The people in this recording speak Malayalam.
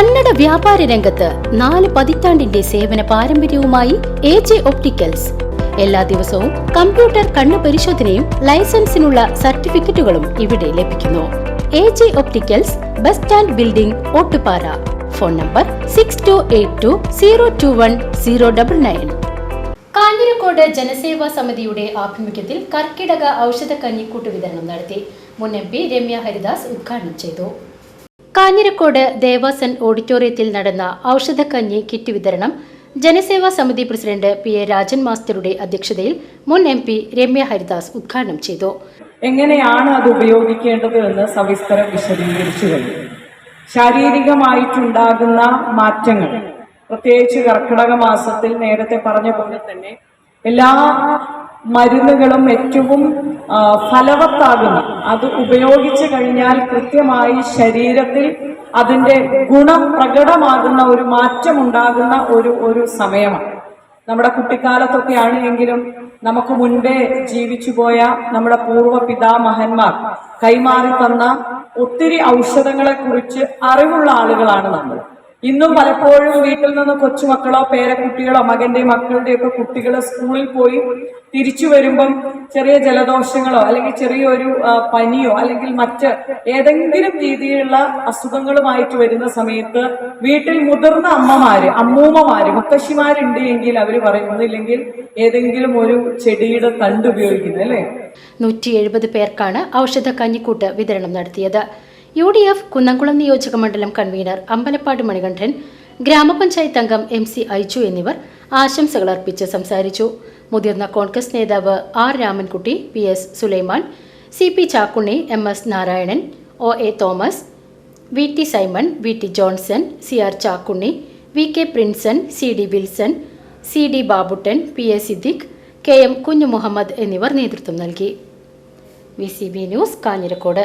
കന്നഡ വ്യാപാര രംഗത്ത് നാല് പതിറ്റാണ്ടിന്റെ സേവന പാരമ്പര്യവുമായി എ ജെ ഒപ്റ്റിക്കൽസ്. എല്ലാ ദിവസവും കമ്പ്യൂട്ടർ കണ്ണു പരിശോധനയും ലൈസൻസിനുള്ള സർട്ടിഫിക്കറ്റുകളും ഇവിടെ ലഭിക്കുന്നു. A J opticals bus stand building Ottupara. Phone number six two eight two zero two one zero double nine Kanjirakode Janaseva സമിതിയുടെ ആഭിമുഖ്യത്തിൽ കർക്കിടക ഔഷധ കഞ്ഞിക്കൂട്ട് വിതരണം നടത്തി. മുൻ എം പി രമ്യ ഹരിദാസ് ഉദ്ഘാടനം ചെയ്തു. കാഞ്ഞിരക്കോട് ദേവാസൻ ഓഡിറ്റോറിയത്തിൽ നടന്ന ഔഷധക്കഞ്ഞി കിറ്റ് വിതരണം ജനസേവാ സമിതി പ്രസിഡന്റ് പി എ രാജൻ മാസ്റ്ററുടെ അധ്യക്ഷതയിൽ മുൻ എം പി രമ്യ ഹരിദാസ് ഉദ്ഘാടനം ചെയ്തു. എങ്ങനെയാണ് അത് ഉപയോഗിക്കേണ്ടത് എന്ന് സവിസ്തരം വിശദീകരിച്ചു കഴിഞ്ഞു. ശാരീരികമായിട്ടുണ്ടാകുന്ന മാറ്റങ്ങൾ പ്രത്യേകിച്ച് കർക്കിടക മാസത്തിൽ നേരത്തെ പറഞ്ഞ പോലെ തന്നെ എല്ലാ മരുന്നുകളും ഏറ്റവും ഫലവത്താകുന്നു. അത് ഉപയോഗിച്ചു കഴിഞ്ഞാൽ കൃത്യമായി ശരീരത്തിൽ അതിന്റെ ഗുണം പ്രകടമാകുന്ന ഒരു മാറ്റമുണ്ടാകുന്ന ഒരു ഒരു സമയമാണ്. നമ്മുടെ കുട്ടിക്കാലത്തൊക്കെ ആണെങ്കിലും നമുക്ക് മുൻപേ ജീവിച്ചു പോയ നമ്മുടെ പൂർവ പിതാമഹന്മാർ കൈമാറി തന്ന ഒത്തിരി ഔഷധങ്ങളെക്കുറിച്ച് അറിവുള്ള ആളുകളാണ് നമ്മൾ. ഇന്നും പലപ്പോഴും വീട്ടിൽ നിന്ന് കൊച്ചുമക്കളോ പേരക്കുട്ടികളോ മകന്റെ മക്കളുടെ ഒക്കെ കുട്ടികൾ സ്കൂളിൽ പോയി തിരിച്ചു വരുമ്പം ചെറിയ ജലദോഷങ്ങളോ അല്ലെങ്കിൽ ചെറിയൊരു പനിയോ അല്ലെങ്കിൽ മറ്റ് ഏതെങ്കിലും രീതിയിലുള്ള അസുഖങ്ങളുമായിട്ട് വരുന്ന സമയത്ത് വീട്ടിൽ മുതിർന്ന അമ്മമാര് അമ്മൂമ്മമാര് മുത്തശ്ശിമാരുണ്ട് എങ്കിൽ അവർ പറയുന്നില്ലെങ്കിൽ ഏതെങ്കിലും ഒരു ചെടിയുടെ തണ്ട് ഉപയോഗിക്കുന്നത് അല്ലേ? നൂറ്റി എഴുപത് പേർക്കാണ് ഔഷധ കഞ്ഞിക്കൂട്ട് വിതരണം നടത്തിയത്. യു ഡി എഫ് കുന്നംകുളം നിയോജക മണ്ഡലം കൺവീനർ അമ്പലപ്പാട് മണികണ്ഠൻ ഗ്രാമപഞ്ചായത്ത് അംഗം എം സി ഐജു എന്നിവർ ആശംസകൾ അർപ്പിച്ച് സംസാരിച്ചു. മുതിർന്ന കോൺഗ്രസ് നേതാവ് R Ramankutty P S Sulaiman C P Chakkunni M S Narayanan O A Thomas V T Simon V T Johnson C R Chakkunni V K Prinson C D Wilson C D Babuttan P A Siddique K M Kunju Muhammad എന്നിവർ നേതൃത്വം നൽകി. V C B news Kanjirakode.